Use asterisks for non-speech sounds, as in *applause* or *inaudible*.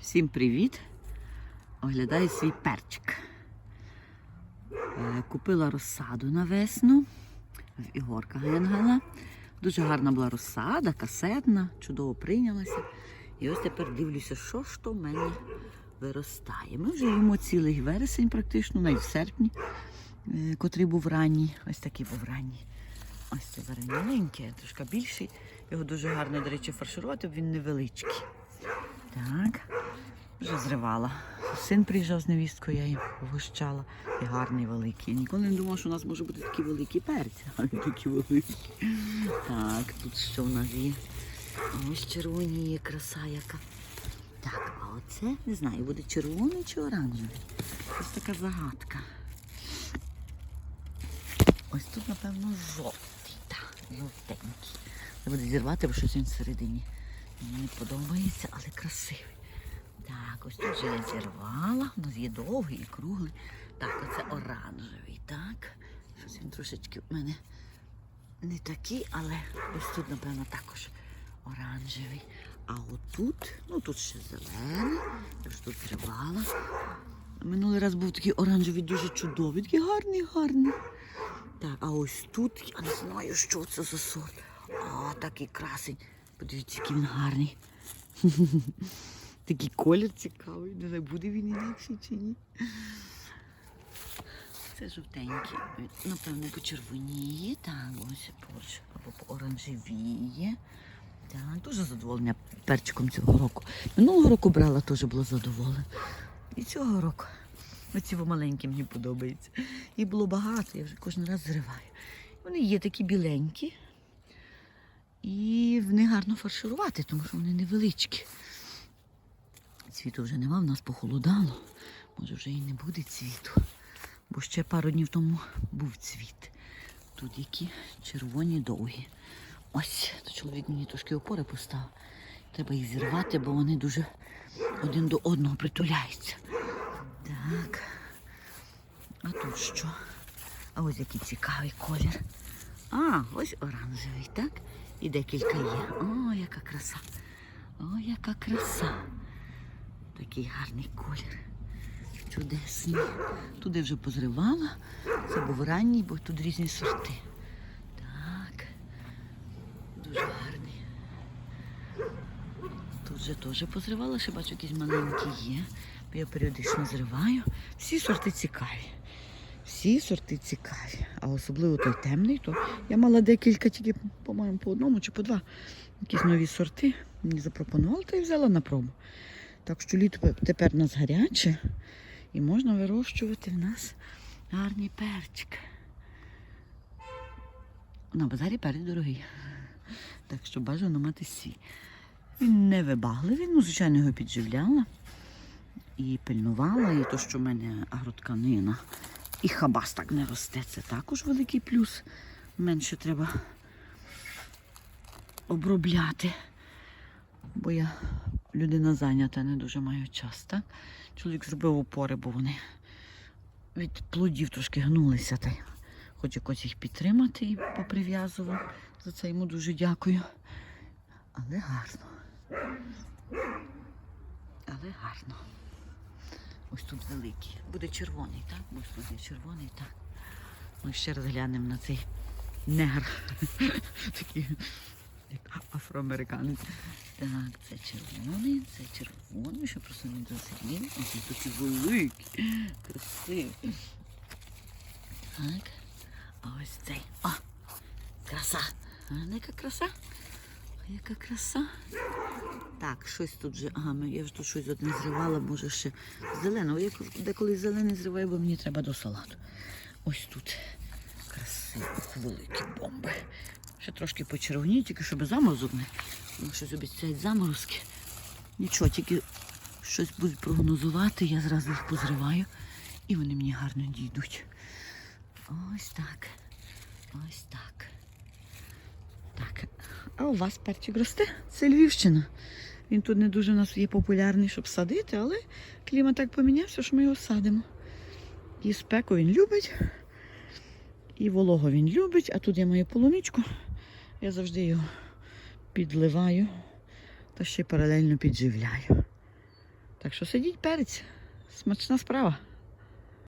Всім привіт! Оглядаю свій перчик. Е, Купила розсаду на весну в Ігорка Генгела. Дуже гарна була розсада, касетна, чудово прийнялася. І ось тепер дивлюся, що ж то в мене виростає. Ми вже їмо цілий вересень, практично, навіть в серпні, е, котрий був ранній. Ось такий був ранній. Ось це зараз трошки більший. Його дуже гарно, до речі, фарширувати, бо він невеличкий. Так, вже зривала. Син приїжджав з невісткою, я їм вгощала. І гарний великий. Ніколи не думала, що у нас може бути такі великі перці, а він такі великі. Так, тут що в нас є? Ось червоні є краса яка. Так, а оце не знаю, буде червоний чи оранжевий. Ось така загадка. Ось тут, напевно, жовтий. Так, жовтенький. Треба буде зірвати, бо щось він всередині. Мені подобається, але красивий. Так, ось тут вже я зірвала. У нас є довгий і круглий. Так, оце оранжевий, так. Щось він трошечки в мене не такий, але ось тут, напевно, також оранжевий. А отут, ну тут ще зелений, я ж тут зривала. Минулий раз був такий оранжевий, дуже чудовий, такий гарний, гарний. Так, а ось тут я не знаю, що це за сорт. А, такий красень. Подивіться, який він гарний. *laughs* Такий колір цікавий. Не знаю, буде він інакший чи ні. Це жовтенький. Напевно, почервоніє. Так, ось поруч. Або пооранжевіє. Так, дуже задоволення перчиком цього року. Минулого року брала, теж була задоволена. І цього року. Оці маленькі мені подобаються. Їх було багато, я вже кожен раз зриваю. Вони є такі біленькі. І в них гарно фарширувати, тому що вони невеличкі. Цвіту вже нема, в нас похолодало. Може вже і не буде цвіту. Бо ще пару днів тому був цвіт. Тут які червоні довгі. Ось, то чоловік мені трошки опори поставив. Треба їх зірвати, бо вони дуже один до одного притуляються. Так. А тут що? А ось який цікавий колір. А, ось оранжевий, так? І декілька є. О, яка краса. О, яка краса. Такий гарний колір. Чудесний. Туди вже позривала. Це був ранній, бо тут різні сорти. Так. Дуже гарний. Тут вже теж позривала, ще бачу, якісь маленькі є. Я періодично зриваю. Всі сорти цікаві. Всі сорти цікаві. А особливо той темний, то я мала декілька, тільки, по-моєму, по одному чи по два. Якісь нові сорти. Мені запропонували, та й взяла на пробу. Так що літо тепер у нас гаряче і можна вирощувати в нас гарні перчики. На базарі перець дорогий. Так що бажано мати свій. Він не вибагливий, ну, звичайно, його підживляла і пильнувала, і то, що в мене агротканина. І хабас так не росте. Це також великий плюс. Менше треба обробляти. Бо я людина зайнята, не дуже маю час. Так? Чоловік зробив опори, бо вони від плодів трошки гнулися. Та хоч якось їх підтримати і поприв'язував. За це йому дуже дякую. Але гарно. Але гарно. Ось тут великий. Буде червоний, так? Ось тут є червоний, так. Ми ще раз глянемо на цей негр. *laughs* Такий як афроамериканець. Так, це червоний, це червоний, що просто не дозрів. Ось він такий великий, красивий. Так. А ось цей. О! Краса. А, яка краса? Яка краса? Так, щось тут вже. Ага, я вже тут щось одне зривала, може ще зеленого. Я деколи зелений зриваю, бо мені треба до салату. Ось тут красиво, великі бомби. Ще трошки почервоніють, тільки щоб заморозок не. Ну, щось обіцяють заморозки. Нічого, тільки щось будуть прогнозувати, я зразу їх позриваю і вони мені гарно дійдуть. Ось так. Ось. Так. А у вас перчик росте? Це Львівщина. Він тут не дуже у нас є популярний, щоб садити, але клімат так помінявся, що ми його садимо. І спеку він любить, і волого він любить, а тут я маю полуничку. Я завжди його підливаю та ще паралельно підживляю. Так що сидіть перець. Смачна справа.